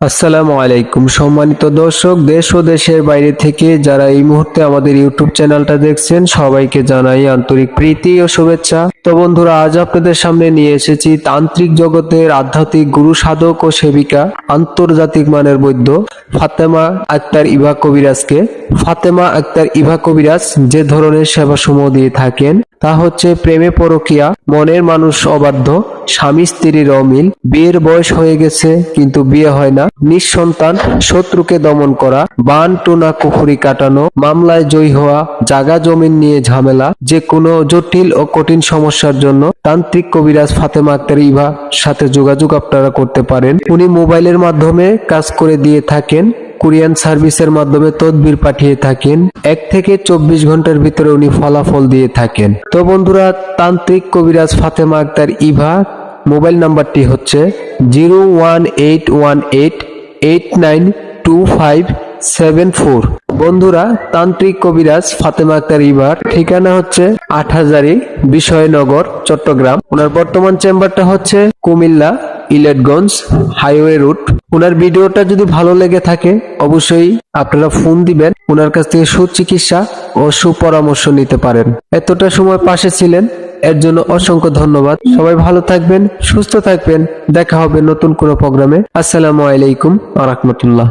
আসসালামু আলাইকুম। সম্মানিত দর্শক, দেশ ও দেশের বাইরে থেকে যারা এই মুহূর্তে আমাদের ইউটিউব চ্যানেলটা দেখছেন, সবাইকে জানাই আন্তরিক প্রীতি ও শুভেচ্ছা। তো বন্ধুরা, আজ আপনাদের সামনে নিয়ে এসেছি তান্ত্রিক জগতের আধ্যাত্মিক গুরু, সাধক ও সেবিকা, আন্তর্জাতিক মানের বৈদ্য ফাতেমা আক্তার ইভা কবিরাজকে। ফাতেমা আক্তার ইভা কবিরাজ যে ধরনের সেবা সমূহ দিয়ে থাকেন তা হচ্ছে প্রেমে পরকিয়া, মনের মানুষ অবাধ্য, স্বামী স্ত্রীর অমিল, বিয়ের বয়স হয়ে গেছে কিন্তু বিয়ে হয় না, নিঃসন্তান, শত্রুকে দমন করা, বান, টুনা, কুফুরি কাটানো, মামলায় জয়ী হওয়া, জাগা জমিন নিয়ে ঝামেলা, যে কোনো জটিল ও কঠিন সমস্যার জন্য তান্ত্রিক কবিরাজ ফাতেমা আক্তার ইভা সাথে যোগাযোগ আপনারা করতে পারেন। উনি মোবাইলের মাধ্যমে কাজ করে দিয়ে থাকেন। কুরিয়ান সার্ভিসের মাধ্যমে তদবির পাঠিয়ে থাকেন। এক থেকে চব্বিশ ঘণ্টার ভিতরে উনি ফলাফল দিয়ে থাকেন। তো বন্ধুরা, তান্ত্রিক কবিরাজ ফাতেমা আক্তার ইভা, মোবাইল নাম্বারটি হচ্ছে zero one eight one eight eight nine two five seven four. বন্ধুরা, তান্ত্রিক কবিরাজ ফাতেমা আক্তার ইভার ঠিকানা হচ্ছে আটহাজারি বিষয়নগর চট্টগ্রাম। ওনার বর্তমান চেম্বারটা হচ্ছে কুমিল্লা। Iletganj highway route. ওনার ভিডিওটা যদি ভালো লেগে থাকে, অবশ্যই আপনারা ফোন দিবেন। ওনার কাছ থেকে সুচিকিৎসা ও সুপরামর্শ নিতে পারেন। এতটা সময় পাশে ছিলেন, এর জন্য অসংখ্য ধন্যবাদ। সবাই ভালো থাকবেন, সুস্থ থাকবেন। দেখা হবে নতুন কোনো প্রোগ্রামে। আসসালামু আলাইকুম আ রহমতুল্লাহ।